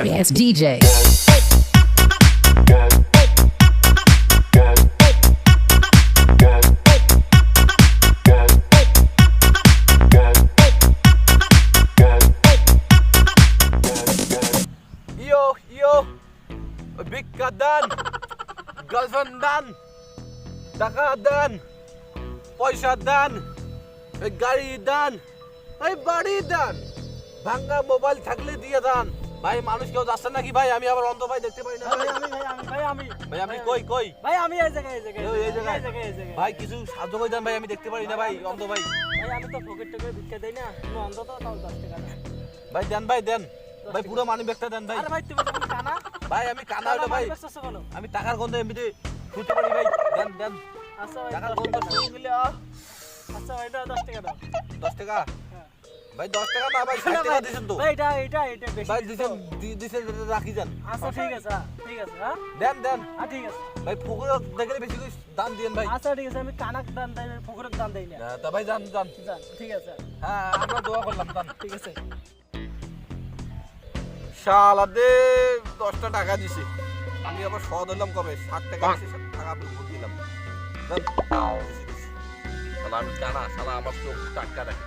Sorry ass DJ. ইয়ো ইয়ো ভিক্ষা দান girlfriend দান টাকা দান পয়সা দান এই গাড়ি দান এই ভাই মানুষ কেউ যাচ্ছে নাকি ভাই? আমি আবার অন্ধ ভাই দেখতে পাই না। ভাই আমি ভাই আমি ভাই আপনি কই কই? ভাই আমি এই জায়গায় এই জায়গায় এই- জায়গায়? এই জায়গায় ভাই কিছু সাহায্য করে দেন ভাই আমি দেখতে পারি না ভাই অন্ধ ভাই। ভাই আমি তো পকেট টকেট ভিক্ষা দেই না। তুমি অন্তত তাও দশ টাকা ভাই দেন ভাই দেন। ভাই পুরো মানি ব্যাগটা দেন ভাই। আরে ভাই তুমি যখন কানা ভাই আমি কানা হইলে ভাই আমি টাকার গন্ধে এমনিতে খুঁজতে পারি ভাই। দেন দেন। আচ্ছা ভাই টাকার গন্ধ টাকা দাও। শুনে। গেলে আহ, আচ্ছা ভাই দাও দশ টাকা দাও। দশ টাকা। ভাই দশ টাকা না ভাই ষাট টাকা দিয়েছেন তো। ভাই এটা এটা এটা বেশি ভাই দিছো। দিছেন দিছেন রাখি যান। আচ্ছা ঠিক আছে হ্যাঁ, ঠিক আছে হ্যাঁ। দেন দেন। হ্যাঁ ঠিক আছে। ভাই পুকুরে দেখলে বেশি করে দান দিয়েন ভাই। আচ্ছা ঠিক আছে আমি কানাক দান দেই পুকুরের দান দেই না। তা ভাই যান যান। যান ঠিক আছে। হ্যাঁ আমরা দোয়া করলাম যান। ঠিক আছে। শালাদে দশটা টাকা দিছি। আমি আবার সদ হলাম কবে? ষাট টাকা দিছি টাকা আমি দিলাম। দিছি। শালা আমি কানা শালা আমার চোখ টাটকা রাখে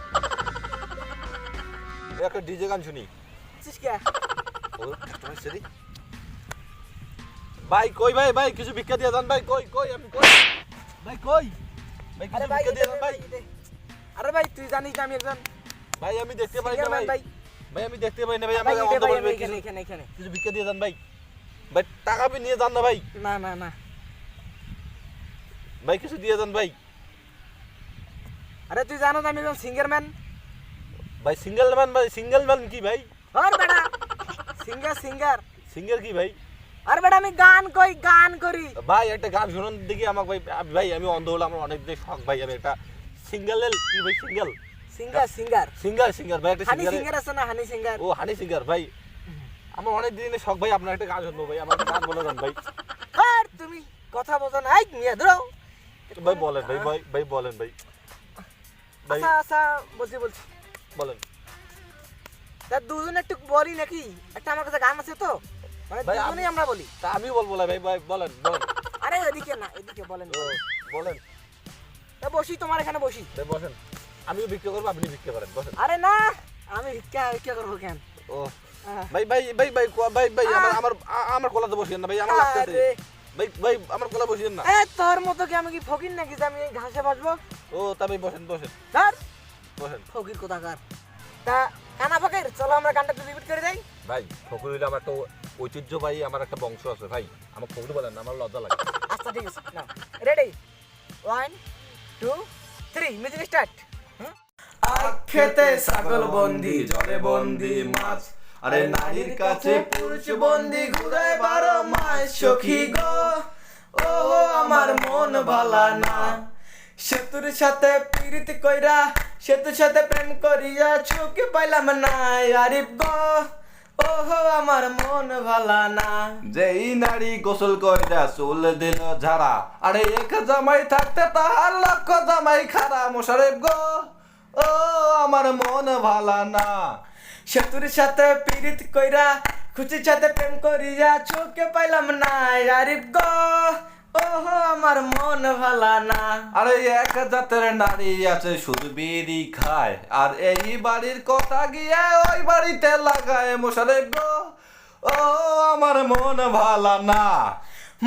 একটা ডিজে গান শুনি। ভাই কই ভাই ভাই কিছু ভিক্ষা দিয়ে দেন ভাই কই কই আমি কই? ভাই কই? ভাই কিছু ভিক্ষা দিয়ে দেন ভাই। আরে ভাই তুই জানিস আমি একজন ভাই আমি দেখতে পাই না ভাই। ভাই। আমি দেখতে পাই না ভাই আমাকে অন্ধ বলবে কিছু এখানে এখানে এখানে। কিছু ভিক্ষা দিয়ে দেন ভাই। ভাই টাকা বি নিয়ে যান না ভাই। না না না। ভাই কিছু দিয়ে দেন ভাই। আরে তুই জানো আমি একজন সিঙ্গার ম্যান ভাই সিঙ্গেল ম্যান ভাই সিঙ্গেল ম্যান কি ভাই? আর বেটা। সিঙ্গার সিঙ্গার সিঙ্গেল কি ভাই? আর বেটা আমি গান কই গান করি। ভাই একটা গান শুনুন দেখি আমাকে ভাই ভাই আমি অন্ধ হলাম আমার অনেক দিন শখ ভাই আমি একটা সিঙ্গেল কি ভাই single singer singer singer singer ভাই একটা হানি সিঙ্গার সিঙ্গার আছে না হানি সিঙ্গার ও হানি সিঙ্গার ভাই। আমার অনেক দিনের শখ ভাই আপনার একটা গান শুনব ভাই আমার গান বলে দেন ভাই। আর তুমি কথা বোঝো না। এই মিয়া ধরো। ভাই বলেন ভাই ভাই ভাই বলেন ভাই। ভাই আচ্ছা আচ্ছা বলছি বলছি। বলেন। তা দুজনে একটু বলি নাকি? একটা আমার কাছে গান আছে তো। মানে দুজনেই আমরা বলি। তা আমি বলব না ভাই ভাই বলেন বলেন। আরে এদিকে না এদিকে বলেন। বলেন। তা বসি তোমার এখানে বসি। বসেন। আমিও করব আপনি করেন বসেন। আরে না আমি ভিক্ষা ভিক্ষা করব কেন? ও। ভাই ভাই ভাই ভাই ভাই ভাই আমার। আমার আমার বসিয়েন না ভাই আমার লাগতেছে। ভাই ভাই আমার কোলা বসিয়েন না। এ তোর মতো কি আমি কি ফকির নাকি যে আমি এই ঘাসে বসবো ও তা ভাই বসেন বসেন। বসেন ফকির কোথাকার? তা কানা ফকির চলো আমরা গানটা একটু রিপিট করে দেই। ভাই ফকুর হইলে আমার একটা ঐতিহ্য ভাই আমার একটা বংশ আছে ভাই। আমার ফকুর বলেন না, আমার লজ্জা লাগে। আচ্ছা ঠিক আছে নাও। Ready one two three music start খেতে ছাগল বন্দি জলে বন্দি মাছ। আরে নারীর কাছে পুরুষ বন্দি ঘুরে বারো মাস সখী গো। ও আমার মন ভালা না। সেতুর সাথে পীড়িত কইরা সেতুর সাথে প্রেম করিয়া চোখে পাইলাম না আরিফ গো। ওহো আমার মন ভালা না। যেই নারী গোসল কইরা চুল দিল ঝাড়া আরে এক জামাই থাকতে তাহার লক্ষ জামাই খারা মোশারেফ গো। ও আমার মন ভালা না। সেতুর সাথে পীড়িত কইরা খুচির সাথে প্রেম করিয়া চোখে পাইলাম না আরিফ গো। ওহো আমার মন ভালা না। আরে এক জাতের নারী আছে শুধু বিড়ি খায়। আর এই বাড়ির কথা গিয়ে ওই বাড়িতে লাগায় মোশারেফ গো। ও আমার মন ভালা না।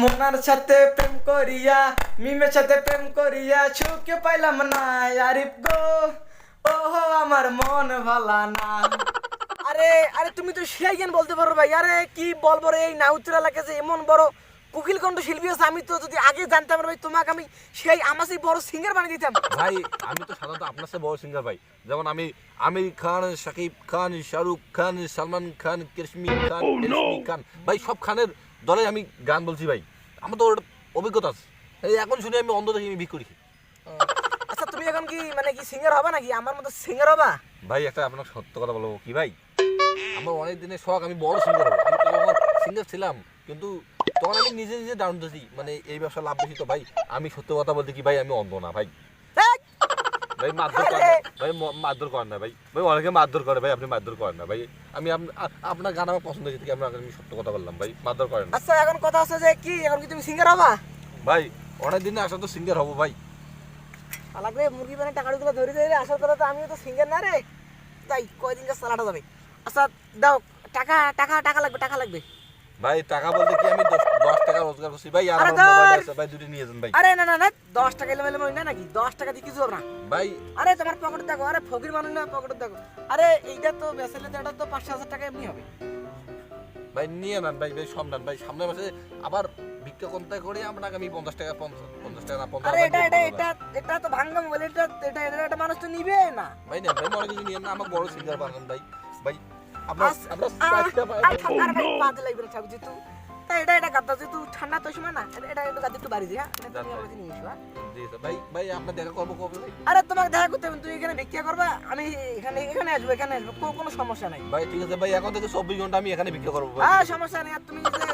মোনার সাথে প্রেম করিয়া মিমের সাথে প্রেম করিয়া চোখে পাইলাম না আরিফ গো। ওহো আমার মন ভালা না। আরে আরে তুমি তো সেই গান বলতে পারো ভাই। আরে কি বলব রে এই নাউচুরা লাগে যে এমন বড় কুকিল কণ্ঠ শিল্পী আছে আমি তো যদি আগে জানতাম ভাই তোমাকে আমি সেই আমার সেই বড় সিঙ্গার বানিয়ে দিতাম। ভাই আমি তো সাধারণত আপনার সাথে বড় সিঙ্গার ভাই। যেমন আমি আমির খান শাকিব খান শাহরুখ খান সালমান খান কৃষ্মি খান কৃষ্মি খান। ভাই সব খানের দলে আমি গান বলছি ভাই। আমার তো ওর অভিজ্ঞতা আছে। এই এখন শুনে আমি অন্ধ দেখি আমি বিক্রি করি। আচ্ছা তুমি এখন কি মানে কি সিঙ্গার হবা নাকি? আমার মতো সিঙ্গার হবা? ভাই একটা আপনার সত্য কথা বলব কি ভাই? আমার অনেক দিনের শখ আমি বড় সিঙ্গার হব। আমি তখন সিঙ্গার ছিলাম কিন্তু তখন আমি নিজে নিজে ডাউন দিয়েছি মানে এই ব্যবসা লাভ বেশি তো ভাই। আমি সত্য কথা বলতে কি ভাই আমি অন্ধ না ভাই। ভাই মারধর করেন ভাই মারধর করেন না ভাই। ভাই অনেকে মারধর করে ভাই আপনি মারধর করেন না ভাই। আমি আপনার গান আমার পছন্দ হয়েছে আমরা আমি সত্য কথা বললাম ভাই। মারধর করেন আচ্ছা এখন কথা আছে যে কি এখন কি তুমি সিঙ্গার হবা? ভাই অনেক দিনে আসা তো সিঙ্গার হব ভাই। লাগবে মুরগি বানে টাকাগুলো ধরে ধরে আসার কথা তো আমিও তো সিঙ্গার না রে। তাই কয়দিন কাজ চালাটা যাবে। আচ্ছা দাও টাকা টাকা টাকা লাগবে টাকা লাগবে। ভাই টাকা বলতে কি আমি দশ দশ টাকা রোজগার করছি? ভাই আর আমার মোবাইল আছে ভাই দুটি নিয়ে যান ভাই। আরে না না না দশ টাকা এলে না নাকি? দশ টাকা দিয়ে কিছু হবে না। ভাই আরে তোমার পকেটে দেখো আরে ফকির মানুষ না পকেটে দেখো। আরে এইটা তো বেসেলে এটা তো টাকা এমনি হবে। ভাই নিয়ে নেন ভাই ভাই সব ভাই সামনের মাসে আবার ভিক্ষা কন্তা করে আপনাকে আমি পঞ্চাশ টাকা পঞ্চাশ পঞ্চাশ টাকা না পঞ্চাশ আরে এটা এটা এটা এটা তো ভাঙ্গা মোবাইল এটা এটা এটা মানুষ তো নিবে না। ভাই নেন ভাই মনে কিছু নিয়ে না আমার বড় সিঙ্গার বানান ভাই। ভাই এটা এটা গাদ্দা যেহেতু ঠান্ডা তো সময় না। এটা এটা গাদ্দা একটু বাড়ি দিয়ে হ্যাঁ তুমি আমার নিয়ে এসো? ভাই ভাই আপনার দেখা করব কবে ভাই? আরে তোমাকে দেখা করতে হবে তুমি এখানে ভিক্ষা করবা আমি এখানে এখানে আসব এখানে আসব কোনো কোনো সমস্যা নাই। ভাই ঠিক আছে ভাই এখন থেকে চব্বিশ ঘণ্টা আমি এখানে ভিক্ষা করব হ্যাঁ সমস্যা নেই আর তুমি যে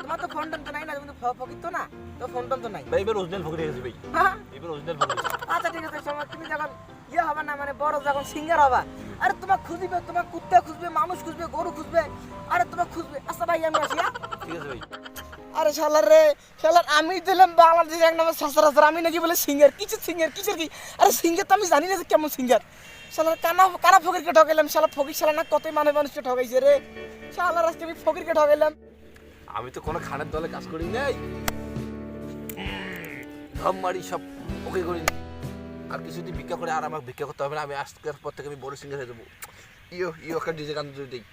তোমার তো ফোন টোন তো নাই না তুমি ফকির তো না তো ফোন টোন তো নাই। ভাই এবার অরিজিনাল গেছি ভাই। হ্যাঁ এবার অরিজিনাল ভোগ আচ্ছা ঠিক আছে তুমি যখন ইয়ে হবে না মানে বড় যখন সিঙ্গার হবা আরে তোমার খুঁজবে তোমার কুত্তা খুঁজবে মানুষ খুঁজবে গরু খুঁজবে আরে তোমার খুঁজবে। আচ্ছা ভাই আমি আসি হ্যাঁ? ঠিক আছে ভাই। আরে শালার রে শালার আমি দিলাম বাংলাদেশের এক নম্বর সাসার আমি নাকি বলে সিঙ্গার কিছু সিঙ্গার কিসের কি? আরে সিঙ্গার তো আমি জানি না যে কেমন সিঙ্গার শালার কানা কানা ফকিরকে ঠকাইলাম শালা ফকির শালা না কতই মানে মানুষকে ঠকাইছে রে। শালার আজকে আমি ফকিরকে ঠকাইলাম। আমি তো কোনো খানের দলে কাজ করি নাই। ধম মারি সব ওকে করি আর কিছুদিন ভিক্ষা করে আর আমার ভিক্ষা করতে হবে না, আমি আজকের পর থেকে আমি বড় সিঙ্গার হয়ে যাব। ইয়ো ইয়ো, একটা ডিজে গান যদি দিই।